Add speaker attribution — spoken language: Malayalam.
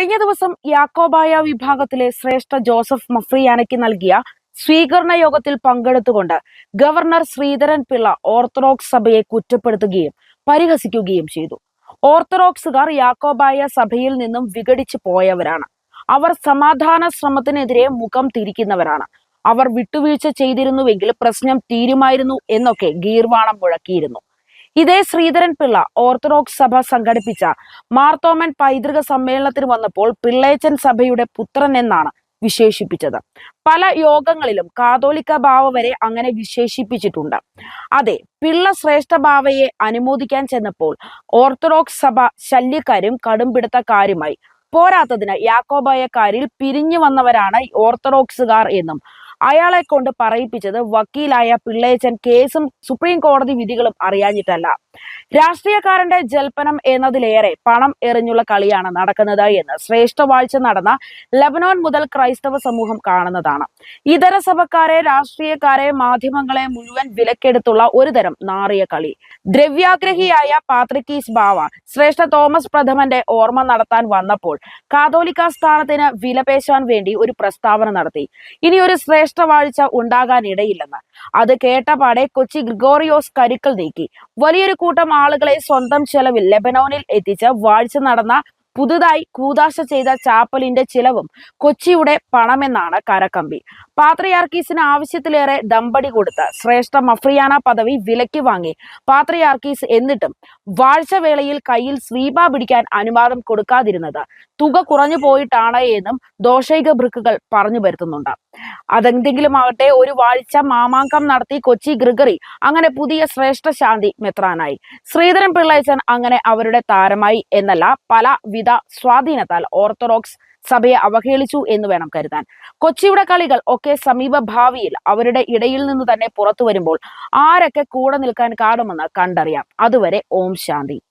Speaker 1: കഴിഞ്ഞ ദിവസം യാക്കോബായ വിഭാഗത്തിലെ ശ്രേഷ്ഠ ജോസഫ് മഫ്രിയാനയ്ക്ക് നൽകിയ സ്വീകരണ യോഗത്തിൽ പങ്കെടുത്തുകൊണ്ട് ഗവർണർ ശ്രീധരൻ പിള്ള ഓർത്തഡോക്സ് സഭയെ കുറ്റപ്പെടുത്തുകയും പരിഹസിക്കുകയും ചെയ്തു. ഓർത്തഡോക്സുകാർ യാക്കോബായ സഭയിൽ നിന്നും വിഘടിച്ചു പോയവരാണ്. അവർ സമാധാന ശ്രമത്തിനെതിരെ മുഖം തിരിക്കുന്നവരാണ്. അവർ വിട്ടുവീഴ്ച ചെയ്തിരുന്നുവെങ്കിൽ പ്രശ്നം തീരുമായിരുന്നു എന്നൊക്കെ ഗീർവാണം മുഴക്കിയിരുന്നു. ഇതേ ശ്രീധരൻ പിള്ള ഓർത്തഡോക്സ് സഭ സംഘടിപ്പിച്ച മാർത്തോമൻ പൈതൃക സമ്മേളനത്തിന് വന്നപ്പോൾ പിള്ളേച്ചൻ സഭയുടെ പുത്രൻ എന്നാണ് വിശേഷിപ്പിച്ചത്. പല യോഗങ്ങളിലും കാതോലിക്ക ബാവ വരെ അങ്ങനെ വിശേഷിപ്പിച്ചിട്ടുണ്ട്. അതെ പിള്ള ശ്രേഷ്ഠ ബാവയെ അനുമോദിക്കാൻ ചെന്നപ്പോൾ ഓർത്തഡോക്സ് സഭ ശല്യക്കാരും കടുംപിടുത്തക്കാരുമായി പോരാത്തതിന് യാക്കോബായക്കാരിൽ പിരിഞ്ഞു വന്നവരാണ് ഓർത്തഡോക്സുകാർ എന്നും അയാളെ കൊണ്ട് പറയിപ്പിച്ചത് വക്കീലായ പിള്ളേച്ചൻ കേസും സുപ്രീം കോടതി വിധികളും അറിയാഞ്ഞിട്ടല്ല. രാഷ്ട്രീയക്കാരന്റെ ജൽപ്പനം എന്നതിലേറെ പണം എറിഞ്ഞുള്ള കളിയാണ് നടക്കുന്നത് എന്ന് ശ്രേഷ്ഠ വാഴ്ച നടന്ന ലബനോൻ മുതൽ ക്രൈസ്തവ സമൂഹം കാണുന്നതാണ്. ഇതര സഭക്കാരെ രാഷ്ട്രീയക്കാരെ മാധ്യമങ്ങളെ മുഴുവൻ വിലക്കെടുത്തുള്ള ഒരു തരം നാറിയ കളി. ദ്രവ്യാഗ്രഹിയായ പാത്രിക്കീസ് ബാവ ശ്രേഷ്ഠ തോമസ് പ്രഥമന്റെ ഓർമ്മ നടത്താൻ വന്നപ്പോൾ കാതോലിക്ക സ്ഥാനത്തിന് വിലപേശാൻ വേണ്ടി ഒരു പ്രസ്താവന നടത്തി. ഇനി ഒരു ശ്രേഷ്ഠ വാഴ്ച ഉണ്ടാകാനിടയില്ലെന്ന്. അത് കേട്ടപാടെ കൊച്ചി ഗ്രിഗോറിയോസ് കരുക്കൾ നീക്കി. വലിയൊരു കൂട്ടം ആളുകളെ സ്വന്തം ചെലവിൽ ലെബനോനിൽ എത്തിച്ച് വാഴ്ച നടന്ന പുതുതായി കൂതാശ ചെയ്ത ചാപ്പലിന്റെ ചിലവും കൊച്ചിയുടെ പണമെന്നാണ് കരക്കമ്പി. പാത്രയാർക്കീസിന് ആവശ്യത്തിലേറെ ദമ്പടി കൊടുത്ത് ശ്രേഷ്ഠ മഫ്രിയാന പദവി വിലയ്ക്ക് വാങ്ങി. പാത്രയാർക്കീസ് എന്നിട്ടും വാഴ്ചവേളയിൽ കയ്യിൽ സ്വീപ പിടിക്കാൻ അനുവാദം കൊടുക്കാതിരുന്നത് തുക കുറഞ്ഞു പോയിട്ടാണ് എന്നും ദോഷൈക ഭൃക്കുകൾ പറഞ്ഞു വരുത്തുന്നുണ്ട് അതെന്തെങ്കിലും ആകട്ടെ ഒരു വാഴ്ച മാമാങ്കം നടത്തി കൊച്ചി ഗ്രിഗറി അങ്ങനെ പുതിയ ശ്രേഷ്ഠ ശാന്തി മെത്രാനായി. ശ്രീധരൻ പിള്ളയച്ചൻ അങ്ങനെ അവരുടെ താരമായി എന്നല്ല പല വിധ സ്വാധീനത്താൽ ഓർത്തഡോക്സ് സഭയെ അവഹേളിച്ചു എന്ന് വേണം കരുതാൻ. കൊച്ചിയുടെ കളികൾ ഒക്കെ സമീപ ഭാവിയിൽ അവരുടെ ഇടയിൽ നിന്ന് തന്നെ പുറത്തു വരുമ്പോൾ ആരൊക്കെ കൂടെ നിൽക്കാൻ കാണുമെന്ന് കണ്ടറിയാം. അതുവരെ ഓം ശാന്തി.